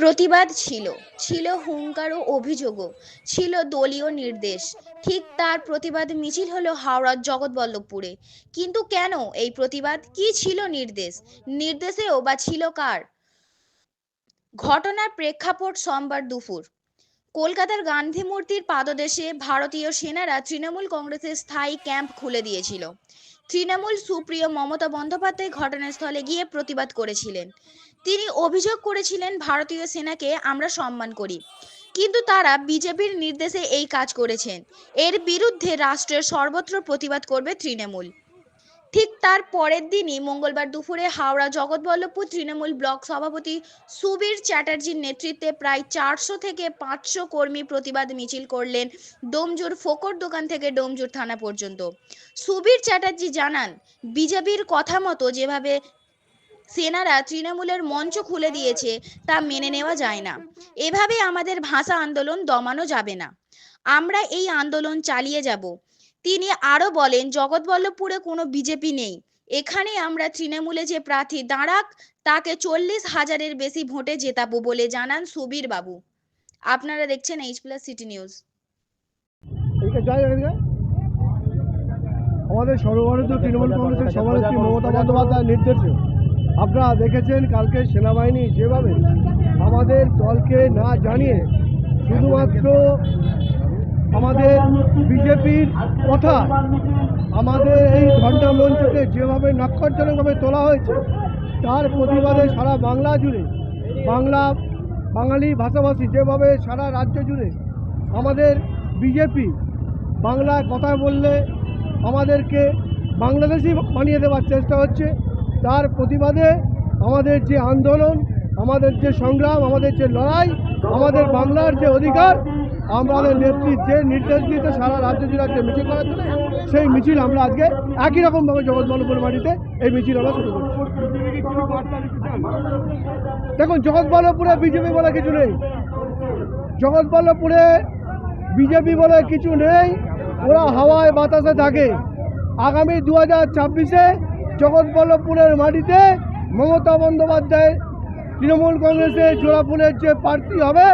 প্রতিবাদ ছিল। ছিল হুঙ্কার ও অভিযোগও। ছিল দলীয় নির্দেশ। ঠিক তার প্রতিবাদ মিছিল হলো হাওড়ার জগৎবল্লভপুরে। কিন্তু কেন? এই প্রতিবাদ কি ছিল নির্দেশ? নির্দেশেও বা ছিল কার? ঘটনার প্রেক্ষাপট সোমবার দুপুর। কলকাতার গান্ধী মূর্তির পাদদেশে ভারতীয় সেনারা তৃণমূল কংগ্রেসের স্থায়ী ক্যাম্প খুলে দিয়েছিল। তৃণমূল সুপ্রিয় মমতা বন্দ্যোপাধ্যায় ঘটনাস্থলে গিয়ে প্রতিবাদ করেছিলেন। তিনি অভিযোগ করেছিলেন, ভারতীয় সেনাকে আমরা সম্মান করি। কিন্তু তারা বিজেপির নির্দেশে এই কাজ করেছেন। এর বিরুদ্ধে রাষ্ট্রের সর্বত্র প্রতিবাদ করবে তৃণমূল। ঠিক তার পরের দিনই মঙ্গলবার দুপুরে হাওড়া জগৎবল্লভপুর তৃণমূল ব্লক সভাপতি সুবীর চ্যাটার্জির নেতৃত্বে প্রায় চারশো থেকে পাঁচশো কর্মী প্রতিবাদ মিছিল করলেন ডোমজুর ফোকর দোকান থেকে ডোমজুর থানা পর্যন্ত। সুবীর চ্যাটার্জি জানান, বিজেপির কথা মতো যেভাবে সেনারা তৃণমূলের মঞ্চ খুলে দিয়েছে তা মেনে নেওয়া যায় না। এভাবে আমাদের ভাষা আন্দোলন দমানো যাবে না। আমরা এই আন্দোলন চালিয়ে যাব। তিনি আরও বলেন জগৎবল্লভপুরে কোনো বিজেপি নেই। এখানে আমরা তৃণমূলে যে প্রার্থী দাঁড়াক, তাকে চল্লিশ হাজারের বেশি ভোটে জেতাবো বলে জানান সুবীর বাবু। আপনারা দেখছেন এইচ প্লাস সিটি নিউজ। আমাদের সর্বভারতীয় তৃণমূল কংগ্রেসের সভানেত্রী মমতা বন্দ্যোপাধ্যায়ের নির্দেশে। আপনারা দেখেছেন, কালকে সেনাবাহিনী যেভাবে আমাদের দলকে না জানিয়ে শুধুমাত্র আমাদের বিজেপির কথা, আমাদের এই ঘণ্টা মঞ্চকে যেভাবে নাক্ষরজনকভাবে তোলা হয়েছে, তার প্রতিবাদে সারা বাংলা জুড়ে, বাংলা, বাঙালি ভাষাভাষী যেভাবে সারা রাজ্য জুড়ে আমাদের বিজেপি বাংলায় কথা বললে আমাদেরকে বাংলাদেশি বানিয়ে দেওয়ার চেষ্টা হচ্ছে। তার প্রতিবাদে আমাদের যে আন্দোলন, আমাদের যে সংগ্রাম, আমাদের যে লড়াই, আমাদের বাংলার যে অধিকার আমাদের নেত্রী যে নির্দেশ দিয়েছে সারা রাজ্য জুড়ে আজকে মিছিল করার জন্য, সেই মিছিল আমরা আজকে একই রকমভাবে জগৎবল্লভপুর মাটিতে এই মিছিল আমরা শুরু করছি। দেখুন, জগৎবল্লভপুরে বিজেপি বলে কিছু নেই। জগৎবল্লভপুরে বিজেপি বলে কিছু নেই, ওরা হাওয়ায় বাতাসে থাকে। আগামী দু হাজার ছাব্বিশে জগৎবল্লভপুরের মাটিতে মমতা বন্দ্যোপাধ্যায়, তৃণমূল কংগ্রেসের জোড়াফুলের যে প্রার্থী হবে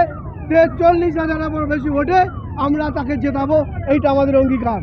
চল্লিশ হাজার বেশি ভোটে আমরা তাকে জেতাবো এইটা আমাদের অঙ্গীকার।